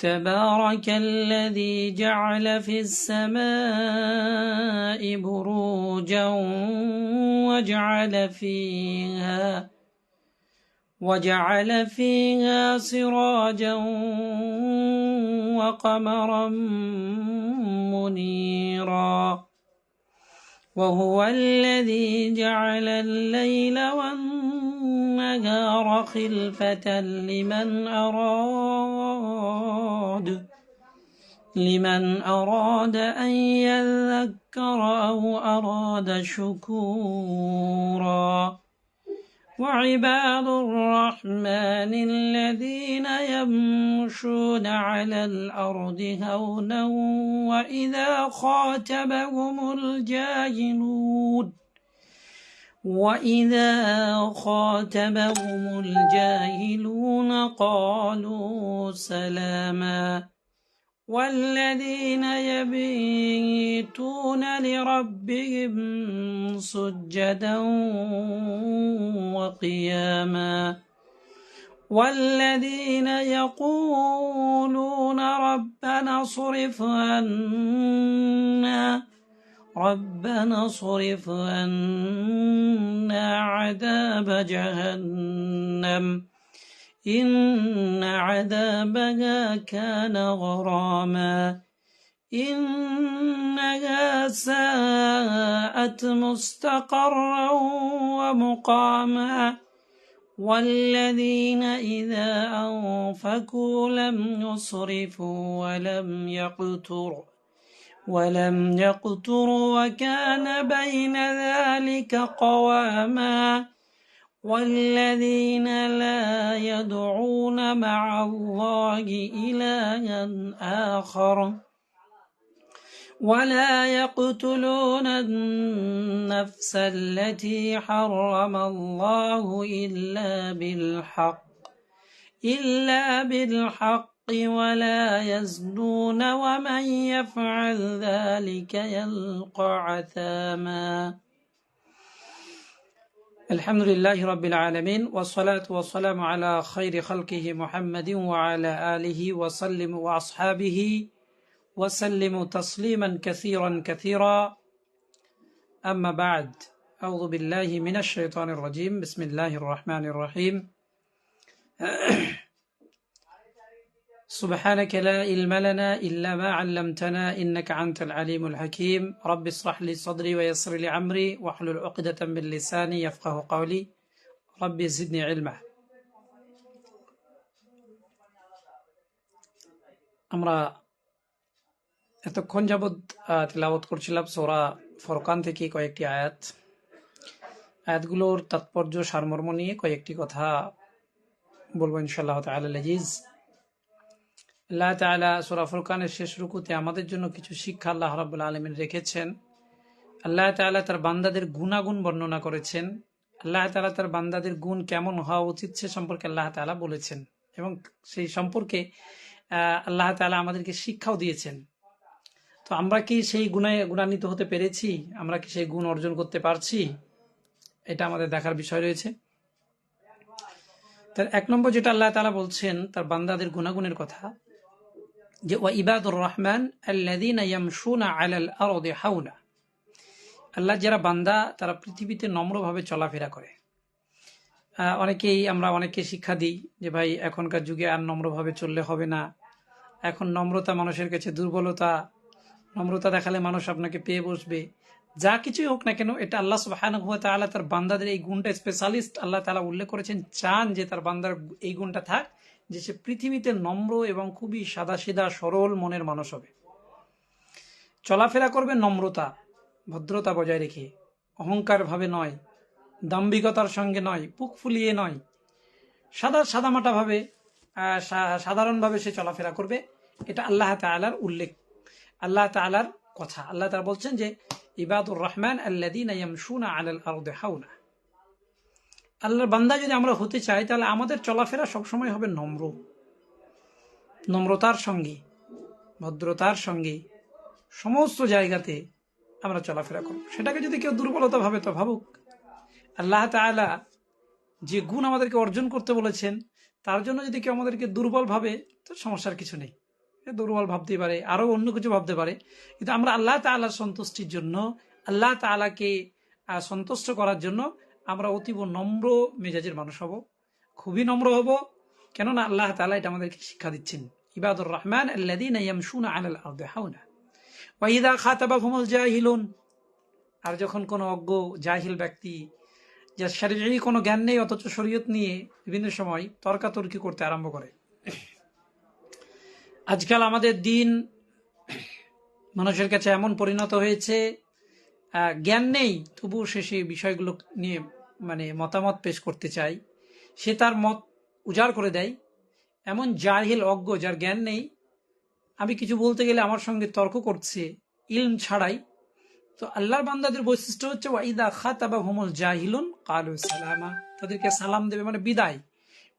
تبارك الذي جعل في السماء بروجا وجعل فيها وجعل فيها سراجا وقمرا منيرا وهو الذي جعل الليل والنهار خلفة لمن أراد لمن أراد أن يذكر أو أراد شكورا. وعباد الرحمن الذين يمشون على الأرض هونا وإذا خاتبهم الجاهلون وإذا خاتبهم الجاهلون قالوا سلاما والذين يبيتون لربهم سجدا وقياما والذين يقولون ربنا صرف عنا ربنا صرف عنا عذاب جهنم. إن عذابها كان غراما. إنها ساءت مستقرا ومقاما. والذين إذا أنفقوا لم يصرفوا ولم يقتروا ولم يقتروا وكان بين ذلك قواما والذين لا يدعون مع الله إلها آخر ولا يقتلون النفس التي حرم الله إلا بالحق إلا بالحق ولا يزنون ومن يفعل ذلك يلقى عثاما. الحمد لله رب العالمين والصلاة والسلام على خير خلقه محمد وعلى آله وسلم وأصحابه وسلم تسليما كثيرا كثيرا. أما بعد أعوذ بالله من الشيطان الرجيم. بسم الله الرحمن الرحيم. سبحانك لا علم لنا إلا ما علمتنا إنك أنت العليم الحكيم رب اشرح لي صدري ويسر لي عمري واحلل عقدة من لساني يفقه قولي رب زدني علما আমরা এতক্ষণ যাবৎ তেলাওয়াত করছিলাম সোরা ফরকান থেকে কয়েকটি আয়াত আয়াতগুলোর তাৎপর্য সারমর্ম নিয়ে কয়েকটি কথা বলবো ইনশাল্লাহ তাআলা আজিজ আল্লাহ তালা সুরা ফুরকানের শেষ রুকুতে আমাদের জন্য কিছু শিক্ষা আল্লাহ রাবুল আলমিন রেখেছেন। আল্লাহ তালা তার বান্দাদের গুণাগুণ বর্ণনা করেছেন। আল্লাহ তালা তার বান্দাদের গুণ কেমন হওয়া উচিত সে সম্পর্কে আল্লাহ তালা বলেছেন এবং সেই সম্পর্কে আল্লাহ তালা আমাদেরকে শিক্ষাও দিয়েছেন। তো আমরা কি সেই গুণায় গুণান্বিত হতে পেরেছি? আমরা কি সেই গুণ অর্জন করতে পারছি? এটা আমাদের দেখার বিষয় রয়েছে। তার এক নম্বর যেটা আল্লাহ তালা বলছেন, তার বান্দাদের গুণাগুণের কথা যে, ওয়া ইবাদুর রহমান আলাল আরদে হাউনা আল্লাহ যারা বান্দা, তারা পৃথিবীতে নম্রভাবে চলাফেরা করে। অনেকেই আমরা অনেকে শিক্ষা দিই যে, ভাই, এখনকার যুগে আর নম্রভাবে চললে হবে না। এখন নম্রতা মানুষের কাছে দুর্বলতা। নম্রতা দেখালে মানুষ আপনাকে পেয়ে বসবে। যা কিছুই হোক না কেন, এটা আল্লাহ সুবাহান তাআলা তার বান্দাদের এই গুণটা স্পেশালিস্ট আল্লাহ তালা উল্লেখ করেছেন। চান যে তার বান্দার এই গুণটা থাক। যে সে পৃথিবীতে নম্র এবং খুবই সাদা সিধা সরল মনের মানুষ হবে। চলাফেরা করবে নম্রতা, ভদ্রতা বজায় রেখে। অহংকার ভাবে নয়, দাম্ভিকতার সঙ্গে নয় পুক ফুলিয়ে নয়। সাদা, সাদামাটা ভাবে সাধারণভাবে সে চলাফেরা করবে। এটা আল্লাহ তালার উল্লেখ, আল্লাহ তালার কথা। আল্লাহ তালা বলছেন যে, ইবাদুর রহমান আল্লাদিন আলাল আরদে হাউনা আল্লাহর বান্দা যদি আমরা হতে চাই তাহলে আমাদের চলাফেরা সবসময় হবে নম্র। নম্রতার সঙ্গে ভদ্রতার সঙ্গে সমস্ত জায়গাতে আমরা চলাফেরা করব। সেটাকে যদি কেউ দুর্বলতা ভাবে তো ভাবুক। আল্লাহ তাআলা যে গুণ আমাদেরকে অর্জন করতে বলেছেন তার জন্য যদি কেউ আমাদেরকে দুর্বল ভাবে তো সমস্যার কিছু নেই। দুর্বল ভাবতে পারে আরও অন্য কিছু ভাবতে পারে। কিন্তু আমরা আল্লাহ তাআলার সন্তুষ্টির জন্য আল্লাহ তাআলাকে আহ, সন্তুষ্ট করার জন্য আমরা অতীব নম্র মেজাজের মানুষ হব, খুবই নম্র হব। কেননা আল্লাহ তাআলা এটা আমাদেরকে শিক্ষা দিচ্ছেন, ইবাদুর রহমান আল্লাযীনা ইয়ামশুনা আলাল আরদি হাওনা, ওয়া ইযা খাতাবাহুমুল জাহিলুন। আর যখন কোনো অজ্ঞ, জাহিল ব্যক্তি, যার শারীরিক কোনো জ্ঞান নেই, অথচ শরীয়ত নিয়ে বিভিন্ন সময় তর্কাতর্কি করতে আরম্ভ করে। আজকাল আমাদের দিন মানুষের কাছে এমন পরিণত হয়েছে জ্ঞান নেই, তবুও সে সেই বিষয়গুলো নিয়ে মানে মতামত পেশ করতে চায় সে তার মত উজাড় করে দেয়। এমন জাহিল অজ্ঞ যার জ্ঞান নেই। আমি কিছু বলতে গেলে আমার সঙ্গে তর্ক করছে, ইলম ছাড়াই। তো আল্লাহর বান্দাদের বৈশিষ্ট্য হচ্ছে, ওয়াইদা খাতাবা হুমুল জাহিলুন কালু সালামা। তাদেরকে সালাম দেবে মানে বিদায়।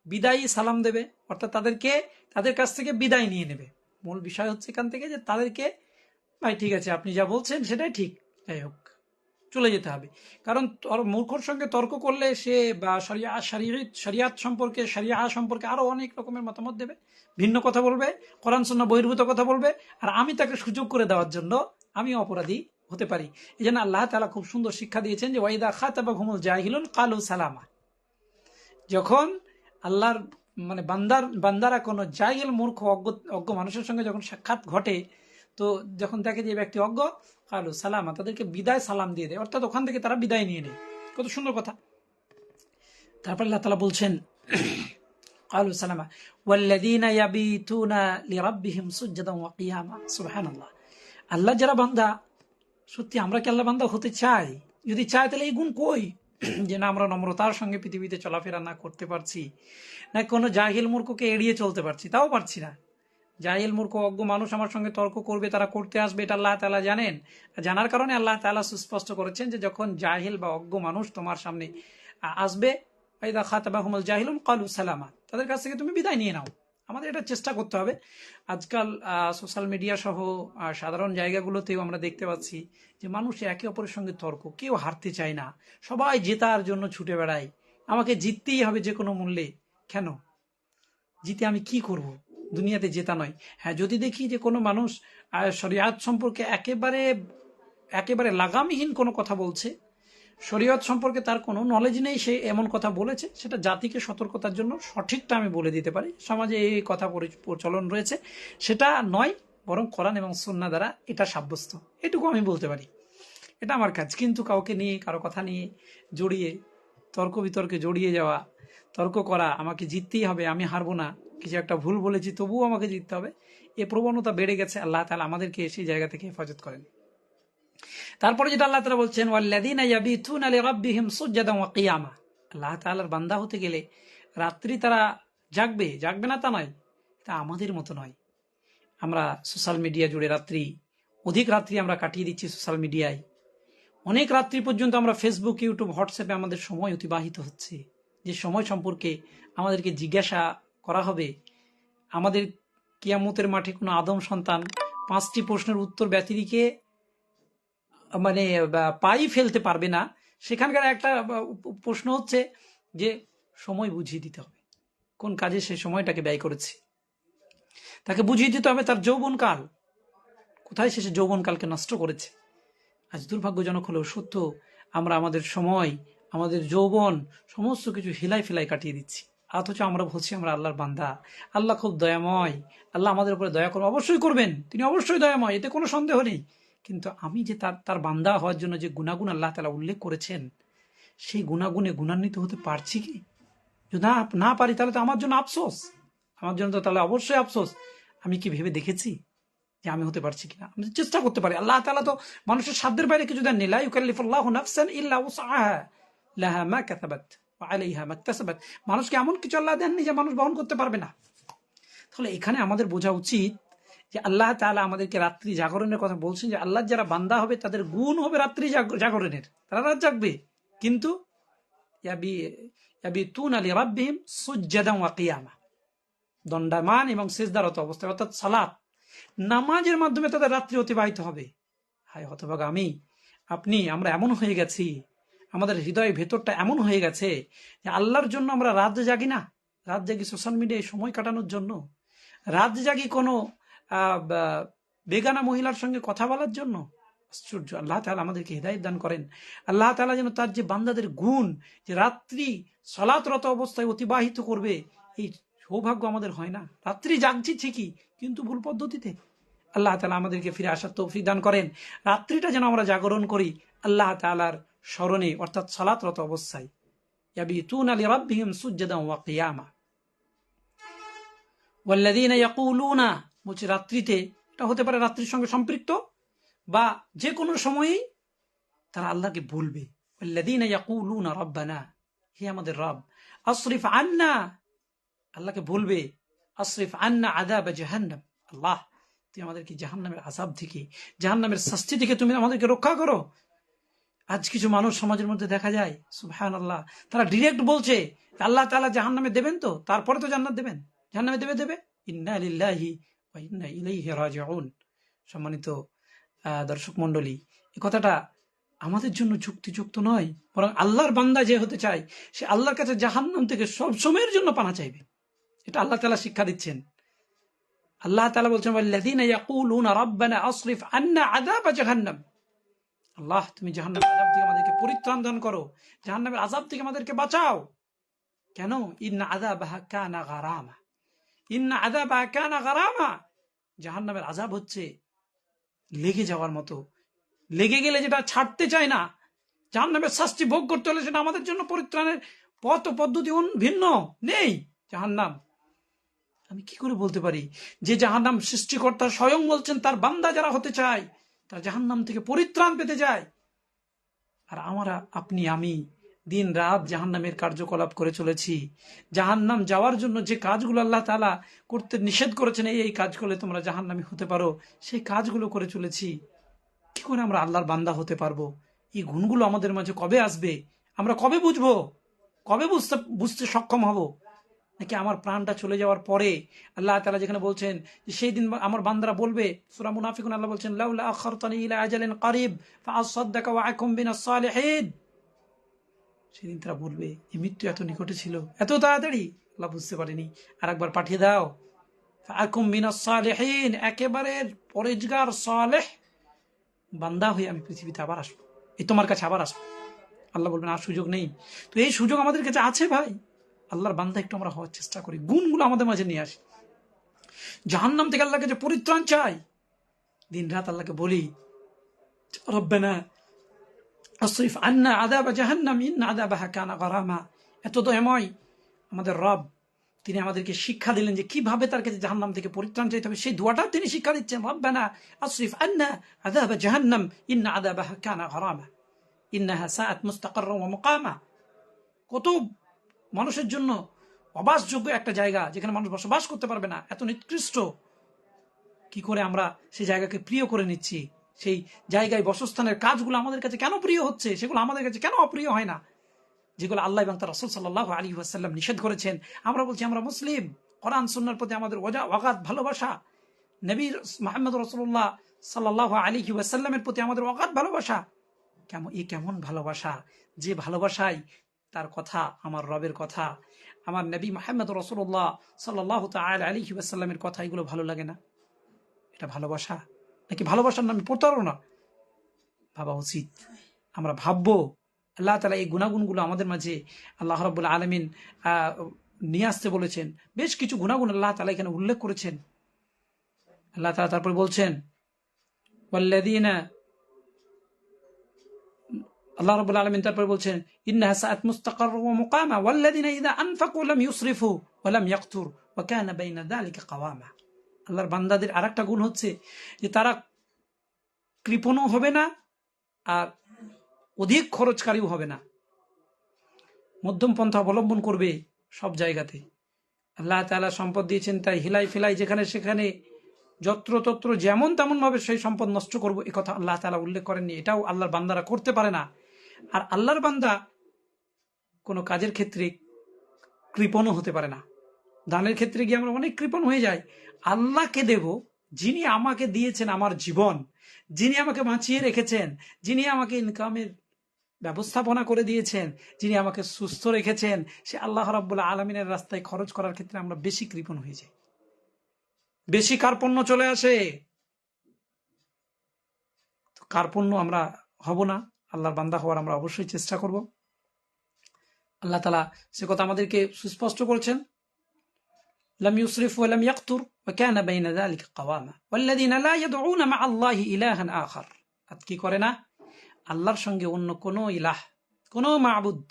বিদায়ী সালাম দেবে, অর্থাৎ তাদেরকে, তাদের কাছ থেকে বিদায় নিয়ে নেবে। মূল বিষয় হচ্ছে এখান থেকে যে তাদেরকে, ভাই, ঠিক আছে, আপনি যা বলছেন সেটাই ঠিক। যাই হোক। চলে যেতে হবে। কারণ মূর্খর সঙ্গে তর্ক করলে সে বা শরিয়ত শরিয়াত সম্পর্কে, শরিয়া সম্পর্কে আরও অনেক রকমের মতামত দেবে, ভিন্ন কথা বলবে, কোরআন বহির্ভূত কথা বলবে, আর আমি তাকে সুযোগ করে দেওয়ার জন্য আমি অপরাধী হতে পারি। এই জন্য আল্লাহ তালা খুব সুন্দর শিক্ষা দিয়েছেন যে, ওয়াইদা খাতাবা ঘুমুল জাহিলুন কালু সালামা। যখন আল্লাহর মানে বান্দার, বান্দারা কোনো জাহিল, মূর্খ, অজ্ঞ অজ্ঞ মানুষের সঙ্গে যখন সাক্ষাৎ ঘটে, তো যখন দেখে যে ব্যক্তি অজ্ঞ কালু, সালামা, তাদেরকে বিদায় সালাম দিয়ে দেয়। অর্থাৎ ওখান থেকে তারা বিদায় নিয়ে নেয়। কত সুন্দর কথা। তারপর আল্লাহ তালা বলছেন, কালু, সালামা ওয়াল্লাদিনা ইয়াবিতুনা লিরাব্বিহিম সুজ্জাদান ওয়া কিয়ামা। সুবহানাল্লাহ। আল্লাহ যারা বান্দা, সত্যি আমরা কি আল্লাহ বান্দা হতে চাই? যদি চায়, তাহলে এই গুণ কই? যে না, আমরা নম্রতার সঙ্গে পৃথিবীতে চলাফেরা না করতে পারছি, না কোনো জাহিল মূর্খকে এড়িয়ে চলতে পারছি, তাও পারছি না। জাহিল মূর্খ, অজ্ঞ মানুষ আমার সঙ্গে তর্ক করবে, তারা করতে আসবে, এটা আল্লাহ তালা জানেন। জানার কারণে আল্লাহ তালা সুস্পষ্ট করেছেন যে যখন জাহিল বা অজ্ঞ মানুষ তোমার সামনে আসবে ওয়াইদা খাতাবাহুমুল কালু সালামা, তাদের কাছ থেকে তুমি বিদায় নিয়ে নাও। আমাদের এটা চেষ্টা করতে হবে। আজকাল সোশ্যাল মিডিয়া সহ সাধারণ জায়গাগুলোতেও আমরা দেখতে পাচ্ছি যে মানুষ একে অপরের সঙ্গে তর্ক, কেউ হারতে চায় না। সবাই জেতার জন্য ছুটে বেড়ায়। আমাকে জিততেই হবে যে কোনো মূল্যে। কেন? জিতে আমি কি করব? দুনিয়াতে জেতা নয়। হ্যাঁ যদি দেখি যে কোনো মানুষ শরিয়াত সম্পর্কে একেবারে একেবারে লাগামহীন কোনো কথা বলছে, শরীয়ত সম্পর্কে তার কোনো নলেজ নেই, সে এমন কথা বলেছে, সেটা জাতিকে সতর্কতার জন্য সঠিকটা আমি বলে দিতে পারি। সমাজে এই কথা প্রচলন রয়েছে। সেটা নয়, বরং কোরআন এবং সন্না দ্বারা এটা সাব্যস্ত। এটুকু আমি বলতে পারি। এটা আমার কাজ। কিন্তু কাউকে নিয়ে, কারও কথা নিয়ে জড়িয়ে, তর্ক বিতর্কে জড়িয়ে যাওয়া, তর্ক করা, আমাকে জিততেই হবে, আমি হারবো না কিছু একটা ভুল বলেছি, তবুও আমাকে জিততে হবে। এ প্রবণতা বেড়ে গেছে, আল্লাহ তালা আমাদেরকে সেই জায়গা থেকে হেফাজত করেন। তারপরে যেটা আল্লাহ তালা বলছেন আল্লাহ তাআলার বান্দা হতে গেলে রাত্রি তারা জাগবে জাগবে না তা নয় তা আমাদের মতো নয়। আমরা সোশ্যাল মিডিয়া জুড়ে রাত্রি, অধিক রাত্রি আমরা কাটিয়ে দিচ্ছি সোশ্যাল মিডিয়ায়। অনেক রাত্রি পর্যন্ত আমরা ফেসবুক ইউটিউব হোয়াটসঅ্যাপে আমাদের সময় অতিবাহিত হচ্ছে। যে সময় সম্পর্কে আমাদেরকে জিজ্ঞাসা করা হবে? আমাদের কিয়ামতের মাঠে কোনো আদম সন্তান পাঁচটি প্রশ্নের উত্তর ব্যতিরিকে মানে পাই ফেলতে পারবে না। সেখানকার একটা প্রশ্ন হচ্ছে যে, সময় বুঝিয়ে দিতে হবে। কোন কাজে সে সময়টাকে ব্যয় করেছে? তাকে বুঝিয়ে দিতে হবে তার যৌবনকাল। কোথায় সে সে যৌবনকালকে নষ্ট করেছে? আজ দুর্ভাগ্যজনক হলেও সত্য, আমরা আমাদের সময়, আমাদের যৌবন, সমস্ত কিছু হিলাই ফেলাই কাটিয়ে দিচ্ছি। অথচ আমরা বলছি, আমরা আল্লাহর বান্দা। আল্লাহ খুব দয়াময়। আল্লাহ আমাদের উপরে দয়া করবেন অবশ্যই করবেন। তিনি অবশ্যই দয়াময়, এতে কোনো সন্দেহ নেই। কিন্তু আমি যে তার তার বান্দা হওয়ার জন্য যে গুণাগুণ আল্লাহ তালা উল্লেখ করেছেন, সেই গুণাগুণে গুণান্বিত হতে পারছি কি? যদি না পারি, তাহলে তো আমার জন্য আফসোস। আমার জন্য তো তাহলে অবশ্যই আফসোস। আমি কি ভেবে দেখেছি যে আমি হতে পারছি কিনা? আমি চেষ্টা করতে পারি। আল্লাহ তালা তো মানুষের সাধ্যের বাইরে কিছু দেননি। লা ইউকাল্লিফুল্লাহু নাফসান ইল্লা উসআহা, লাহা মা কাসাবাত। ওয়া আলাইহা মা মানুষকে এমন কিছু আল্লাহ দেননি যে মানুষ বহন করতে পারবে না। তাহলে এখানে আমাদের বোঝা উচিত যে আল্লাহ তাআলা আমাদেরকে রাত্রি জাগরণের কথা বলছেন যে আল্লাহ যারা বান্দা হবে, তাদের গুণ হবে রাত্রি জাগ- জাগরণের। তারা রাত জাগবে। কিন্তু দণ্ডায়মান এবং সেজদারত অবস্থায়, অর্থাৎ সালাত। নামাজের মাধ্যমে তাদের রাত্রি অতিবাহিত হবে। হায় হতভাগা আমি। আপনি, আমরা এমন হয়ে গেছি আমাদের হৃদয়ের ভেতরটা এমন হয়ে গেছে যে আল্লাহর জন্য আমরা রাত জাগি না। রাত জাগি সোশ্যাল মিডিয়ায় সময় কাটানোর জন্য। রাত জাগি কোনো বেগানা মহিলার সঙ্গে কথা বলার জন্য। আশ্চর্য, আল্লাহ তাআলা আমাদেরকে হৃদায়ত দান করেন। আল্লাহ তালা যেন তার যে বান্দাদের গুণ, যে রাত্রি সলাতরত অবস্থায় অতিবাহিত করবে, এই সৌভাগ্য আমাদের হয় না। রাত্রি জাগছি ঠিকই, কিন্তু ভুল পদ্ধতিতে। আল্লাহ তালা আমাদেরকে ফিরে আসার তৌফিক দান করেন। রাত্রিটা যেন আমরা জাগরণ করি, আল্লাহ তাআলার স্মরণে, অর্থাৎ সলাতরত অবস্থায়। রাত্রিতে, এটা হতে পারে রাত্রির সঙ্গে সম্পৃক্ত, বা যে কোনো সময়েই তারা আল্লাহকে বলবে ওয়াল্লাযীনা হে আমাদের রব, আসরিফ আন্না, আল্লাহকে বলবে আসরিফ আন্না আযাব জাহান্নাম। আল্লাহ, তুমি আমাদেরকে জাহান্নামের আযাব থেকে, জাহান্নামের শাস্তি থেকে তুমি আমাদেরকে রক্ষা করো। আজ কিছু মানুষ সমাজের মধ্যে দেখা যায় সুবহান আল্লাহ তারা ডিরেক্ট বলছে, আল্লাহ তাআলা জাহান্নামে দেবেন তো, তারপরে তো জান্নাত দেবেন। জাহান্নামে দেবে দেবে? রাজিউন। সম্মানিত দর্শক মণ্ডলী এই কথাটা আমাদের জন্য যুক্তিযুক্ত নয়, বরং আল্লাহর বান্দা যে হতে চায়, সে আল্লাহর কাছে জাহান্নাম থেকে সব সময়ের জন্য পানা চাইবে। এটা আল্লাহ তালা শিক্ষা দিচ্ছেন। আল্লাহ তালা বলছেন রাব্বানা আসরিফ আন্না আযাব জাহান্নাম। আল্লাহ, তুমি জাহান্নামের আজাব থেকে আমাদেরকে পরিত্রাণ দান করো। জাহান্নামের আযাব থেকে আমাদেরকে বাঁচাও। কেন? ইন্না আযাবাহা কানা গারামা। ইন্না আযাবাহা কানা গারামা। জাহান্নামের আজাব হচ্ছে লেগে যাওয়ার মতো। লেগে গেলে যেটা ছাড়তে চায় না। জাহান্নামের শাস্তি ভোগ করতে হলে সেটা আমাদের জন্য পরিত্রাণের পথ পদ্ধতি ভিন্ন। নেই জাহান্নাম। আমি কি করে বলতে পারি? যে জাহান্নাম সৃষ্টিকর্তা স্বয়ং বলছেন, তার বান্দা যারা হতে চায় তারা জাহান্নাম থেকে পরিত্রাণ পেতে যায়। আর আমরা, আপনি, আমি দিন রাত জাহান্নামের কার্যকলাপ করে চলেছি। জাহান্নাম যাওয়ার জন্য যে কাজগুলো আল্লাহ তালা করতে নিষেধ করেছেন, এই এই কাজ করলে তোমরা জাহান্নামী হতে পারো। সেই কাজগুলো করে চলেছি। কি করে আমরা আল্লাহর বান্দা হতে পারব? এই গুণগুলো আমাদের মাঝে কবে আসবে? আমরা কবে বুঝব? কবে বুঝতে বুঝতে সক্ষম হব? নাকি আমার প্রাণটা চলে যাওয়ার পরে আল্লাহ তালা যেখানে বলছেন যে সেই দিন আমার বান্দারা বলবে, সুরা মুনাফিকুন, আল্লাহ বলছেন, লাউলা আখারতানি ইলা আজালিন কারিব, ফাআসাদদাকা ওয়া আকুম বিনাস সালিহিন। সেদিন তারা বলবে, এই মৃত্যু এত নিকটে ছিল, এত তাড়াতাড়ি? আল্লাহ বুঝতে পারেনি। আর একবার পাঠিয়ে দাও ফাআকুম বিনাস সালিহিন একেবারে পরেজগার, সালেহ বান্দা হয়ে আমি পৃথিবীতে আবার আসব। এই তোমার কাছে আবার আসব। আল্লাহ বলবেন, আর সুযোগ নেই। তো এই সুযোগ আমাদের কাছে আছে ভাই। আল্লাহর বান্ধা একটু আমরা হওয়ার চেষ্টা করি। গুণগুলো আমাদের মাঝে নিয়ে আসি। জাহান্নাম থেকে আল্লাহকে যে পরিত্রাণ চাই দিন রাত আল্লাহকে বলি, রব্বানা আসরিফ আন্না আদাবা জাহান্নাম, ইন্না আদাবাহা কানা গরামা। এত দয়াময় আমাদের রব, তিনি আমাদেরকে শিক্ষা দিলেন যে কীভাবে তার কাছে জাহান্নাম থেকে পরিত্রাণ চাইতে হবে। সেই দোয়াটা তিনি শিক্ষা দিচ্ছেন, রব্বানা আসরিফ আন্না আদাবা জাহান্নাম, ইন্না আদাবাহা কানা গরামা। ইন্নাহা সাআত মুস্তাকাররা ওয়া মুকামা। কত মানুষের জন্য অবাসযোগ্য একটা জায়গা যেখানে মানুষ বসবাস করতে পারবে না, এত নিকৃষ্ট। কি করে আমরা সেই জায়গাকে প্রিয় করে নিচ্ছি? সেই জায়গায় বসস্থানের কাজগুলো আমাদের কাছে কেন প্রিয় হচ্ছে? সেগুলো আমাদের কাছে কেন অপ্রিয় হয় না? যেগুলো আল্লাহ এবং তার রসুল সাল্লাহ আলী ওয়াসাল্লাম নিষেধ করেছেন। আমরা বলছি, আমরা মুসলিম। কোরআন, সুন্নার প্রতি আমাদের ওজা অগাধ ভালোবাসা। নবীর মাহমদ রসুল্লাহ সাল্লাহ আলী ওয়াসাল্লামের প্রতি আমাদের অগাধ ভালোবাসা। কেমন এই কেমন ভালোবাসা? যে ভালোবাসায় তার কথা আমার রবের কথা আমার নবী মাহমদ রসুল্লাহ সাল্লাহ তাল আলী ওয়াসাল্লামের কথা এগুলো ভালো লাগে না এটা ভালোবাসা নাকি ভালোবাসার নামে প্রতারণা ভাবা উচিত আমরা ভাববো আল্লাহ তালা এই গুণাগুণগুলো আমাদের মাঝে আল্লাহ রব্বুল আলমিন নিয়ে আসতে বলেছেন বেশ কিছু গুণাগুণ আল্লাহ তালা এখানে উল্লেখ করেছেন আল্লাহ তালা তারপর বলছেন والذين আল্লাহ রবুল আলমিন তারপর বলছেন, ইন্নাহা সাআত মুস্তাকার মুকামা ওয়াল্লাযিনা ইযা আনফাকু লাম ইউসরিফু ওয়া লাম ইয়াকতুর ওয়া কানা বাইনা যালিকা আল্লাহর বান্দাদের আরেকটা গুণ হচ্ছে যে তারা কৃপণও হবে না আর অধিক খরচকারীও হবে না। মধ্যম পন্থা অবলম্বন করবে সব জায়গাতে। আল্লাহ তাআলা সম্পদ দিয়েছেন তাই হিলাই ফিলাই যেখানে সেখানে যত্রতত্র যেমন তেমন ভাবে সেই সম্পদ নষ্ট করব, এ কথা আল্লাহ তালা উল্লেখ করেননি। এটাও আল্লাহর বান্দারা করতে পারে না। আর আল্লাহর বান্দা কোনো কাজের ক্ষেত্রে কৃপণও হতে পারে না। দানের ক্ষেত্রে গিয়ে আমরা অনেক কৃপণ হয়ে যাই। আল্লাহকে দেব, যিনি আমাকে দিয়েছেন আমার জীবন, যিনি আমাকে বাঁচিয়ে রেখেছেন, যিনি আমাকে ইনকামের ব্যবস্থাপনা করে দিয়েছেন, যিনি আমাকে সুস্থ রেখেছেন, সে আল্লাহ রাব্বুল আলমিনের রাস্তায় খরচ করার ক্ষেত্রে আমরা বেশি কৃপণ হয়ে যাই। বেশি কার্পণ্য চলে আসে কার্পণ্য আমরা হব না। আল্লাহর বান্দা হওয়ার আমরা অবশ্যই চেষ্টা করব আল্লাহ তালা সে কথা আমাদেরকে সুস্পষ্ট করেছেন لم يسرف ولم يقتر وكان بين ذلك قواما والذين لا يدعون مع الله إلها آخر আর কি করে না আল্লাহর সঙ্গে অন্য কোনো ইলাহ কোনো মাবুদ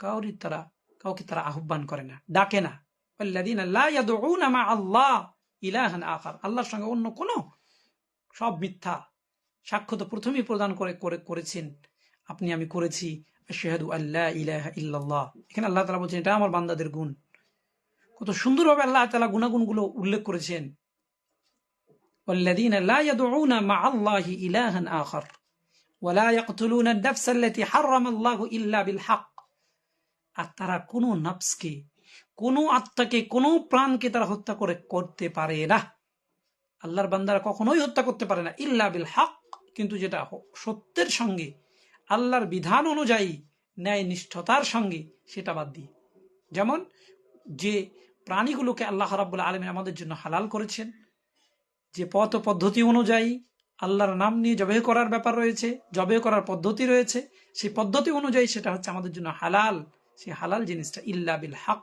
কাউরি তারা কাউকে তারা আহ্বান করে না ডাকে না والذين لا يدعون مع الله إلها آخر আল্লাহর সঙ্গে অন্য কোনো সব মিথ্যা সাক্ষ্য তো প্রথমেই প্রদান করে করে করেছেন আপনি আমি করেছি আশহাদু আল্লাহ ইলাহা ইল্লাল্লাহ এখানে আল্লাহ তাআলা বলছেন এটা আমার বান্দাদের গুণ কত সুন্দরভাবে আল্লাহ তাআলা গুণাগুণগুলো উল্লেখ করেছেন والذين لا يدعون مع الله إلها آخر ولا يقتلون النفس التي حرم الله إلا بالحق আর তারা কোনো নফসকে কোনো আত্মাকে কোনো প্রাণকে তারা হত্যা করে করতে পারে না আল্লাহর বান্দারা কখনোই হত্যা করতে পারে না ইল্লা বিল হক কিন্তু যেটা সত্যের সঙ্গে, আল্লাহর বিধান অনুযায়ী ন্যায় নিষ্ঠতার সঙ্গে সেটা বাদ দিয়ে। যেমন যে প্রাণীগুলোকে আল্লাহ রাব্বুল আলমী আমাদের জন্য হালাল করেছেন, যে পথ পদ্ধতি অনুযায়ী আল্লাহর নাম নিয়ে জবে করার ব্যাপার রয়েছে জবে করার পদ্ধতি রয়েছে, সেই পদ্ধতি অনুযায়ী সেটা হচ্ছে আমাদের জন্য হালাল। সেই হালাল জিনিসটা ইল্লা বিল হক।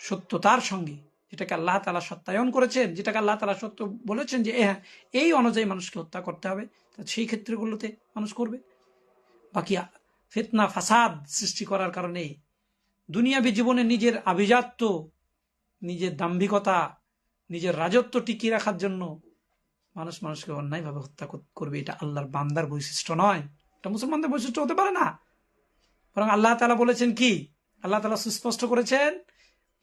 সত্যতার সঙ্গে যেটাকে আল্লাহ তালা সত্যায়ন করেছেন, যেটাকে আল্লাহ তালা সত্য বলেছেন যে হ্যাঁ এই অনুযায়ী মানুষকে হত্যা করতে হবে, তা সেই ক্ষেত্রগুলোতে মানুষ করবে। বাকি ফেতনা, ফাসাদ সৃষ্টি করার কারণে দুনিয়াবি জীবনে নিজের আভিজাত্য, নিজের দাম্ভিকতা, নিজের রাজত্ব টিকিয়ে রাখার জন্য মানুষ মানুষকে অন্যায়ভাবে হত্যা কর- করবে। এটা আল্লাহর বান্দার বৈশিষ্ট্য নয়। এটা মুসলমানদের বৈশিষ্ট্য হতে পারে না। বরং আল্লাহ তালা বলেছেন কি? আল্লাহ তালা সুস্পষ্ট করেছেন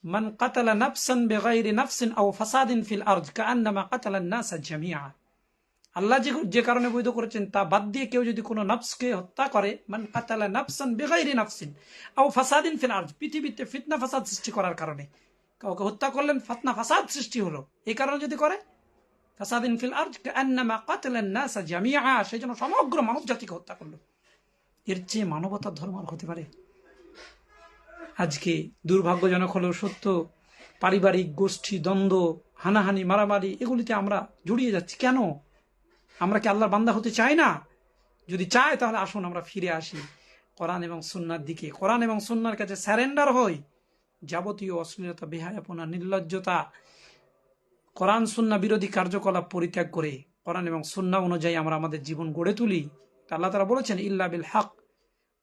মান কাতালা নাফসান বেগাইরি নাফসিন আও ফাসাদিন ফিল আরজ কাআন্নামা কাতালা নাসা জামিআ আল্লাহ যে যে কারণে বৈধ করেছেন তা বাদ দিয়ে কেউ যদি কোনো নফসকে হত্যা করে মান কাতালা নাফসান বেগাইরি নাফসিন আও ফাসাদিন ফিল আরজ পৃথিবীতে ফিতনা ফাসাদ সৃষ্টি করার কারণে কাউকে হত্যা করলেন ফাতনা ফাসাদ সৃষ্টি হলো এই কারণে যদি করে ফাসাদিন ফিল আরজ কাআন্নামা কাতালা নাসা জামিআ সেই জন্য সমগ্র মানব জাতিকে হত্যা করল এর চেয়ে মানবতার ধর্ম আর হতে পারে আজকে দুর্ভাগ্যজনক হলেও সত্য, পারিবারিক গোষ্ঠী, দ্বন্দ্ব, হানাহানি, মারামারি, এগুলিতে আমরা জড়িয়ে যাচ্ছি। কেন? আমরা কি আল্লাহর বান্দা হতে চাই না? যদি চাই তাহলে আসুন আমরা ফিরে আসি। কোরআন এবং সুন্নার দিকে। কোরআন এবং সুন্নার কাছে স্যারেন্ডার হই। যাবতীয় অশ্লীলতা, বেহায়াপনা, নির্লজ্জতা, কোরআন, সুন্না বিরোধী কার্যকলাপ পরিত্যাগ করে, কোরআন এবং সুন্না অনুযায়ী আমরা আমাদের জীবন গড়ে তুলি। আল্লাহ তারা বলেছেন, ইল্লা বিল হক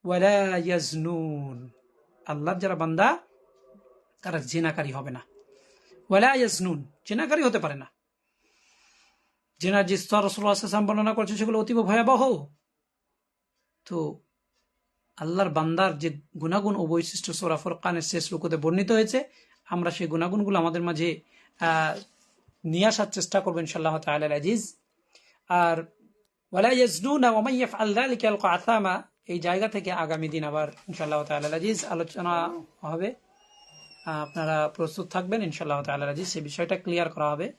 ওয়ালা ইয়াজনুন। আল্লাহর যারা বান্দা, তারা জেনাকারী হবে না। ওয়ালা জেনাকারী হতে পারে না। জেনার যে স্তর রসুল্লাহাম বর্ণনা করছে সেগুলো অতীব ভয়াবহ। তো আল্লাহর বান্দার যে গুণাগুণ ও বৈশিষ্ট্য সোরা ফরকানের শেষ লোকতে বর্ণিত হয়েছে, আমরা সেই গুণাগুণগুলো আমাদের মাঝে নিয়ে আসার চেষ্টা করব ইনশাল্লাহ তাআলা আজিজ। আর ওয়ালা ইয়ালকা আসামা এই জায়গা থেকে আগামী দিন আবার ইনশাল্লাহ তাআলা আজিজ আলোচনা হবে। আপনারা প্রস্তুত থাকবেন, ইনশাআল্লাহ তাল্লাহ রাজিজ সেই বিষয়টা ক্লিয়ার করা হবে।